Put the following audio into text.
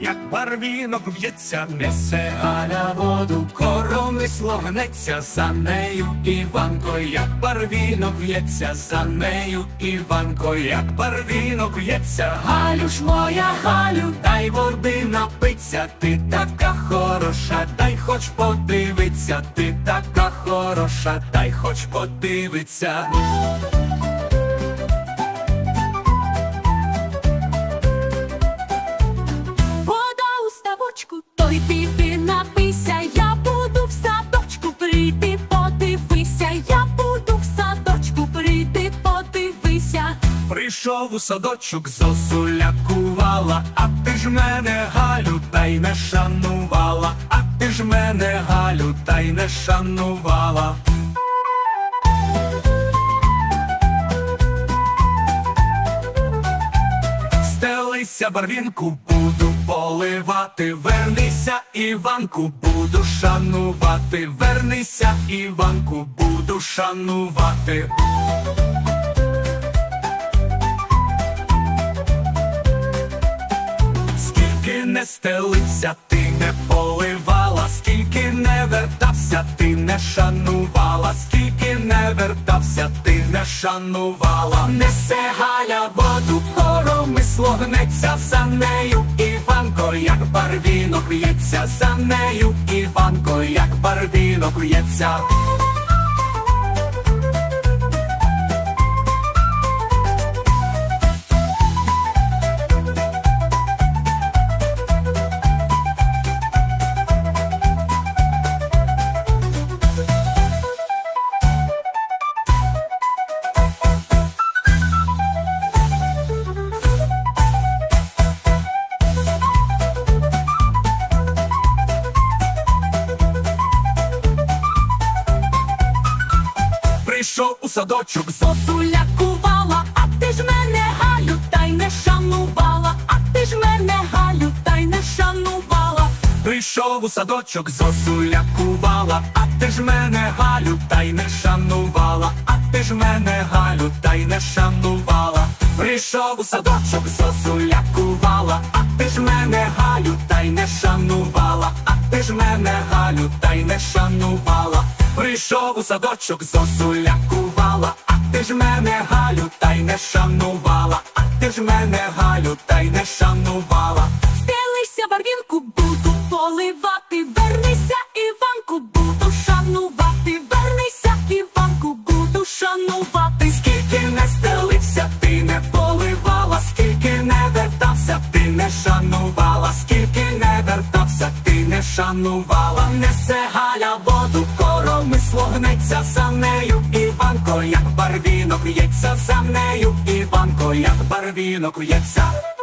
як барвінок в'ється, несе Галя воду, коромисло гнеться за нею, Іванко, як барвінок в'ється, за нею, Іванко, як барвінок в'ється, Галю ж моя, Галю, дай води напиться, ти така хороша, дай хоч подивиться, ти така хороша, дай хоч подивиться. Прийшов у садочок, зозуля кувала, а ти ж мене Галю, та й не шанувала, а ти ж мене Галю, та й не шанувала. Стелися, барвінку, буду поливати, вернися, Іванку, буду шанувати, вернися, Іванку, буду шанувати. Не стелився, ти не поливала, скільки не вертався, ти не шанувала, скільки не вертався, ти не шанувала, несе Галя воду, коромисло гнеться за нею, Іванко, як барвінок в'ється за нею, Іванко, як барвінок в'ється. Прийшов у садочок, Зозуля кувала, а ти ж мене Галю, та й не шанувала, а ти ж мене Галю, та й не шанувала. Прийшов у садочок, зозуля кувала, а ти ж мене Галю, та й не шанувала, а ти ж мене Галю, та й не шанувала. Прийшов у садочок, зозуля кувала, а ти ж мене Галю, та й не шанувала, а ти ж мене Галю, та й не шанувала. Прийшов у садочок, зозуля кувала, а ти ж мене Галю, та й не шанувала, а ти ж мене Галю, та й не шанувала. Стелися, барвінку, буду поливати, вернися, Іванку, буду шанувати, вернися, Іванку, буду шанувати. Скільки не стелився, ти не поливала, скільки не вертався, ти не шанувала, скільки не вертався, ти не шанувала, несе Галя воду, коромисло гнеться за нею, Іванко, як барвінок в'ється за нею, Іванко, як барвінок в'ється.